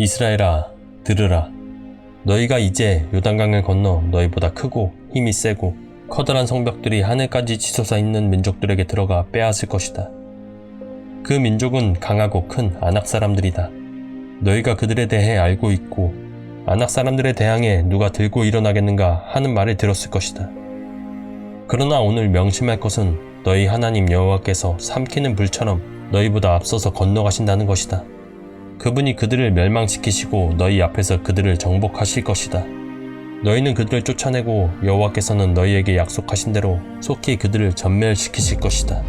이스라엘아, 들으라. 너희가 이제 요단강을 건너 너희보다 크고 힘이 세고 커다란 성벽들이 하늘까지 치솟아 있는 민족들에게 들어가 빼앗을 것이다. 그 민족은 강하고 큰 아낙 사람들이다. 너희가 그들에 대해 알고 있고 아낙 사람들에 대항해 누가 들고 일어나겠는가 하는 말을 들었을 것이다. 그러나 오늘 명심할 것은 너희 하나님 여호와께서 삼키는 불처럼 너희보다 앞서서 건너가신다는 것이다. 그분이 그들을 멸망시키시고 너희 앞에서 그들을 정복하실 것이다. 너희는 그들을 쫓아내고 여호와께서는 너희에게 약속하신 대로 속히 그들을 전멸시키실 것이다.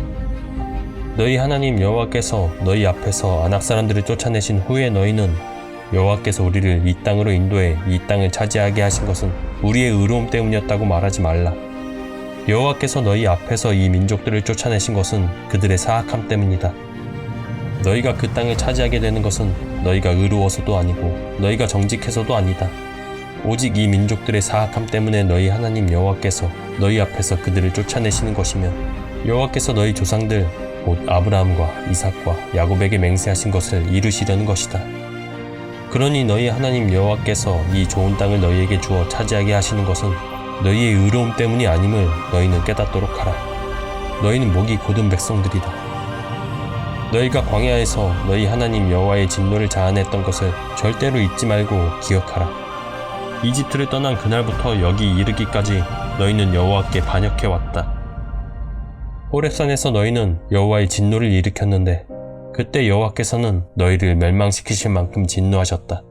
너희 하나님 여호와께서 너희 앞에서 아낙 사람들을 쫓아내신 후에 너희는 여호와께서 우리를 이 땅으로 인도해 이 땅을 차지하게 하신 것은 우리의 의로움 때문이었다고 말하지 말라. 여호와께서 너희 앞에서 이 민족들을 쫓아내신 것은 그들의 사악함 때문이다. 너희가 그 땅을 차지하게 되는 것은 너희가 의로워서도 아니고 너희가 정직해서도 아니다. 오직 이 민족들의 사악함 때문에 너희 하나님 여호와께서 너희 앞에서 그들을 쫓아내시는 것이며 여호와께서 너희 조상들 곧 아브라함과 이삭과 야곱에게 맹세하신 것을 이루시려는 것이다. 그러니 너희 하나님 여호와께서 이 좋은 땅을 너희에게 주어 차지하게 하시는 것은 너희의 의로움 때문이 아님을 너희는 깨닫도록 하라. 너희는 목이 곧은 백성들이다. 너희가 광야에서 너희 하나님 여호와의 진노를 자아냈던 것을 절대로 잊지 말고 기억하라. 이집트를 떠난 그날부터 여기 이르기까지 너희는 여호와께 반역해 왔다. 호렙산에서 너희는 여호와의 진노를 일으켰는데 그때 여호와께서는 너희를 멸망시키실 만큼 진노하셨다.